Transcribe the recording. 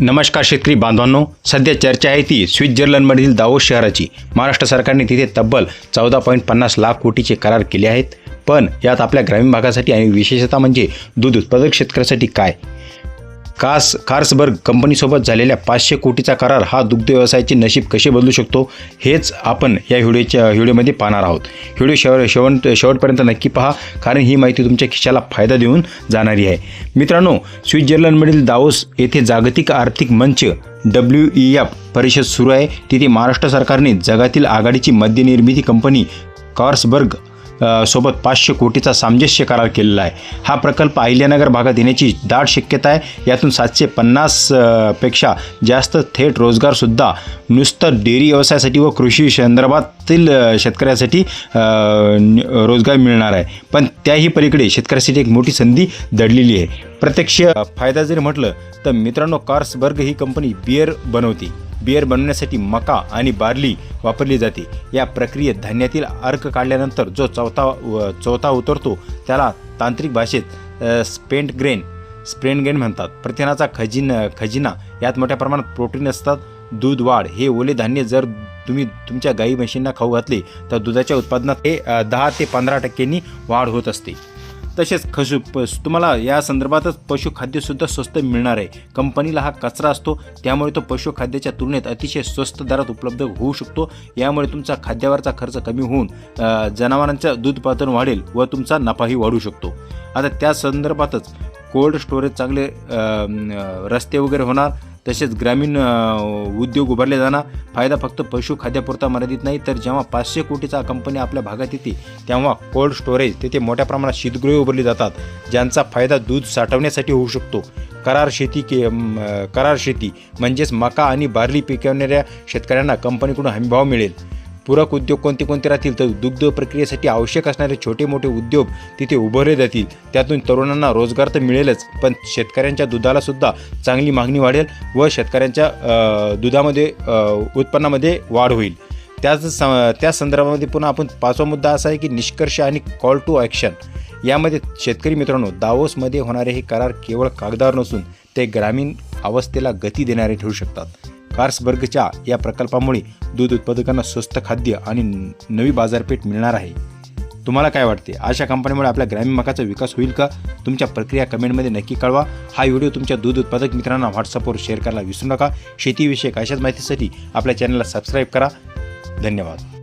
नमस्कार शेतकरी बांधवांनो. सध्या चर्चा आहे ती स्वित्झर्लंडमधील दावोस शहराची. महाराष्ट्र सरकारने तिथे तब्बल चौदा पॉईंट पन्नास लाख कोटीचे करार केले आहेत. पण यात आपल्या ग्रामीण भागासाठी आणि विशेषतः म्हणजे दूध उत्पादक शेतकऱ्यासाठी काय? कास कार्सबर्ग कंपनीसोबत झालेल्या पाचशे कोटीचा करार हा दुग्ध व्यवसायाचे नशीब कसे बदलू शकतो हेच आपण या व्हिडिओच्या व्हिडिओमध्ये पाहणार आहोत. व्हिडिओ शेव शेवट शेवटपर्यंत नक्की पहा कारण ही माहिती तुमच्या खिशाला फायदा देऊन जाणारी आहे. मित्रांनो स्वित्झर्लंडमधील दाओस येथे जागतिक आर्थिक मंच डब्ल्यू ई एफ परिषद सुरू आहे. तिथे महाराष्ट्र सरकारने जगातील आघाडीची मद्यनिर्मिती कंपनी कार्सबर्ग सोबत पाचशे कोटीचा सामंजस्य करार केलेला आहे. हा प्रकल्प अहिल्यानगर भागात येण्याची दाट शक्यता आहे. यातून सातशे पन्नासपेक्षा जास्त थेट रोजगारसुद्धा नुसतं डेअरी व्यवसायासाठी व कृषी संदर्भातील शेतकऱ्यासाठी रोजगार मिळणार आहे. पण त्याही पलीकडे शेतकऱ्यासाठी एक मोठी संधी दडलेली आहे. प्रत्यक्ष फायदा जरी म्हटलं तर मित्रांनो कार्सबर्ग ही कंपनी बिअर बनवते. बिअर बनवण्यासाठी मका आणि बार्ली वापरली जाते. या प्रक्रियेत धान्यातील अर्क काढल्यानंतर जो चौथा चौथा उतरतो त्याला तांत्रिक भाषेत स्पेंट ग्रेन स्प्रेंट ग्रेन म्हणतात. प्रथिनाचा खजिन खजिना यात मोठ्या प्रमाणात प्रोटीन असतात. दूध वाढ हे ओले धान्य जर तुम्ही तुमच्या गाई म्हशींना खाऊ घातले तर दुधाच्या उत्पादनात हे दहा ते पंधरा टक्क्यांनी वाढ होत असते. तसेच खशु प तुम्हाला या संदर्भातच पशुखाद्यसुद्धा स्वस्त मिळणार आहे. कंपनीला हा कचरा असतो त्यामुळे तो पशुखाद्याच्या तुलनेत अतिशय स्वस्त दरात उपलब्ध होऊ शकतो. यामुळे तुमचा खाद्यावरचा खर्च कमी होऊन जनावरांचं दूध उत्पादन वाढेल व तुमचा नफाही वाढू शकतो. आता त्या संदर्भातच कोल्ड स्टोरेज चांगले रस्ते वगैरे होणार तसेच ग्रामीण उद्योग उभारले जाणार. फायदा फक्त पशुखाद्यापुरता मर्यादित नाही तर जेव्हा पाचशे कोटीचा कंपनी आपल्या भागात येते तेव्हा कोल्ड स्टोरेज तेथे मोठ्या प्रमाणात शीतगृहे उभारली जातात ज्यांचा फायदा दूध साठवण्यासाठी होऊ शकतो. करार शेती के करार शेती म्हणजेच मका आणि बार्ली पिकवणाऱ्या शेतकऱ्यांना कंपनीकडून हमीभाव मिळेल. पूरक उद्योग कोणते कोणते राहतील तर दुग्ध प्रक्रियेसाठी आवश्यक असणारे छोटे मोठे उद्योग तिथे उभारले जातील. त्यातून तरुणांना रोजगार तर मिळेलच पण शेतकऱ्यांच्या दुधाला सुद्धा चांगली मागणी वाढेल व शेतकऱ्यांच्या दुधामध्ये उत्पन्नामध्ये वाढ होईल. त्याच स- त्या संदर्भामध्ये पुन्हा आपण पाचवा मुद्दा असा आहे की निष्कर्ष आणि कॉल टू ॲक्शन यामध्ये शेतकरी मित्रांनो दावोसमध्ये होणारे हे करार केवळ कागदावर नसून ते ग्रामीण अवस्थेला गती देणारे ठरू शकतात. कार्सबर्गच्या या प्रकल्पामुळे दूध उत्पादकांना स्वस्त खाद्य आणि नवी बाजारपेठ मिळणार आहे. तुम्हाला काय वाटते? अशा कंपनीमुळे आपल्या ग्रामीण भागाचा विकास होईल का? तुमच्या प्रक्रिया कमेंटमध्ये नक्की कळवा. हा व्हिडिओ तुमच्या दूध उत्पादक मित्रांना व्हॉट्सअपवर शेअर करायला विसरू नका. शेतीविषयक अशाच माहितीसाठी आपल्या चॅनलला सबस्क्राईब करा. धन्यवाद.